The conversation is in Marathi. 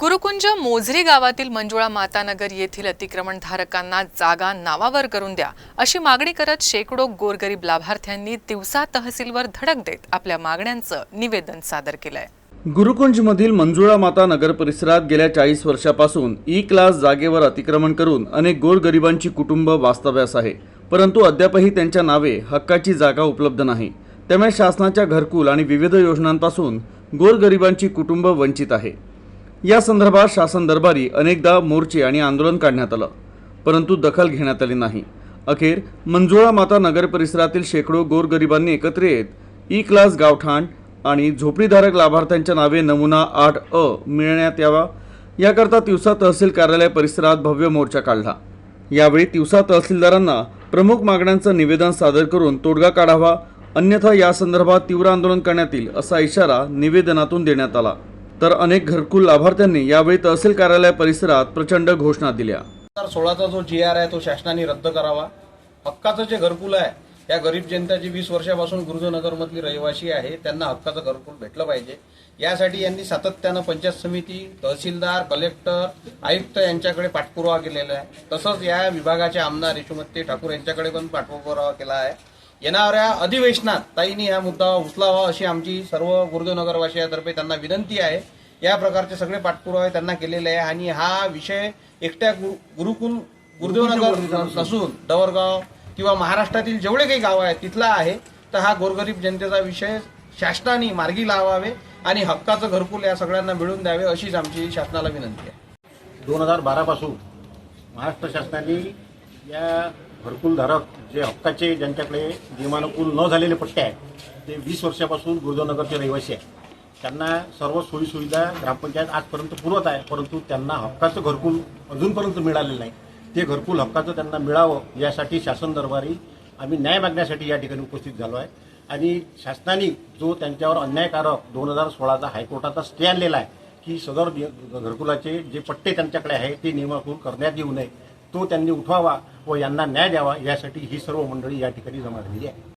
गुरुकुंज मोझरी गावातील मंजुळा मातानगर येथील अतिक्रमणधारकांना जागा नावावर करून द्या अशी मागणी करत शेकडो गोरगरीब लाभार्थ्यांनी दिवसा तहसीलवर धडक देत आपल्या मागण्यांचं निवेदन सादर केलंय. गुरुकुंजमधील मंजुळा माता नगर परिसरात गेल्या चाळीस वर्षापासून ई क्लास जागेवर अतिक्रमण करून अनेक गोरगरिबांची कुटुंब वास्तव्यास आहे. परंतु अद्यापही त्यांच्या नावे हक्काची जागा उपलब्ध नाही. त्यामुळे शासनाच्या घरकुल आणि विविध योजनांपासून गोरगरिबांची कुटुंब वंचित आहे. या संदर्भात शासन दरबारी अनेकदा मोर्चे आणि आंदोलन काढण्यात आलं परंतु दखल घेण्यात आली नाही. अखेर मंजुळा माता नगर परिसरातील शेकडो गोरगरिबांनी एकत्र येत ई क्लास गावठाण आणि झोपडीधारक लाभार्थ्यांच्या नावे नमुना आठ अ मिळण्यात यावा याकरता तिवसा तहसील कार्यालय परिसरात भव्य मोर्चा काढला. यावेळी तिवसा तहसीलदारांना प्रमुख मागण्यांचं निवेदन सादर करून तोडगा काढावा अन्यथा या संदर्भात तीव्र आंदोलन करण्यात येईल असा इशारा निवेदनातून देण्यात आला. तर अनेक घरकुल लाभार्थ्यांनी यावेळी तहसील कार्यालय परिसरात प्रचंड घोषणा दिल्या. हजार सोळाचा जो जी आर आहे तो शासनाने रद्द करावा. हक्काचं जे घरकुल आहे या गरीब जनता जी वीस वर्षापासून गुरुजनगरमधली रहिवासी आहे त्यांना हक्काचं घरकुल भेटलं पाहिजे. यासाठी यांनी सातत्यानं पंचायत समिती तहसीलदार कलेक्टर आयुक्त यांच्याकडे पाठपुरावा केलेला आहे. तसंच या विभागाचे आमदार यशुमती ठाकूर यांच्याकडे पण पाठपुरावा केला आहे. येणाऱ्या अधिवेशनात ताईंनी हा मुद्दा उचलावा अशी आमची सर्व गुरुदेवनगरवासियातर्फे त्यांना विनंती आहे. या प्रकारचे सगळे पाठपुरावे त्यांना केलेले आहे आणि हा विषय एकट्या गुरु- गुरुकुल गुरुदेवनगर नसून डवरगाव किंवा महाराष्ट्रातील जेवढे काही गाव आहेत तिथला आहे तर हा गोरगरीब जनतेचा विषय शासनाने मार्गी लावावे आणि हक्काचं घरकुल या सगळ्यांना मिळून द्यावे अशीच आमची शासनाला विनंती आहे. दोन हजार बारापासून महाराष्ट्र शासनाने या घरकुलधारक जे हक्काचे ज्यांच्याकडे नियमानुकूल न झालेले पट्टे आहेत ते वीस वर्षापासून गुरुदेवनगरचे रहिवासी आहेत. त्यांना सर्व सोयीसुविधा ग्रामपंचायत आजपर्यंत पुरवत आहे परंतु त्यांना हक्काचं घरकुल अजूनपर्यंत मिळालेलं नाही. ते घरकुल हक्काचं त्यांना मिळावं यासाठी शासन दरबारी आम्ही न्याय मागण्यासाठी या ठिकाणी उपस्थित झालो आहे. आणि शासनाने जो त्यांच्यावर अन्यायकारक दोन हजार सोळाचा हायकोर्टाचा स्टे आणलेला आहे की सदर घरकुलाचे जे पट्टे त्यांच्याकडे आहे ते नियमाकूल करण्यात येऊ नये तो त्यांनी उठवावा. व यांना न्याय द्यावा यासाठी ही सर्व मंडळी या ठिकाणी जमा झालेली आहे.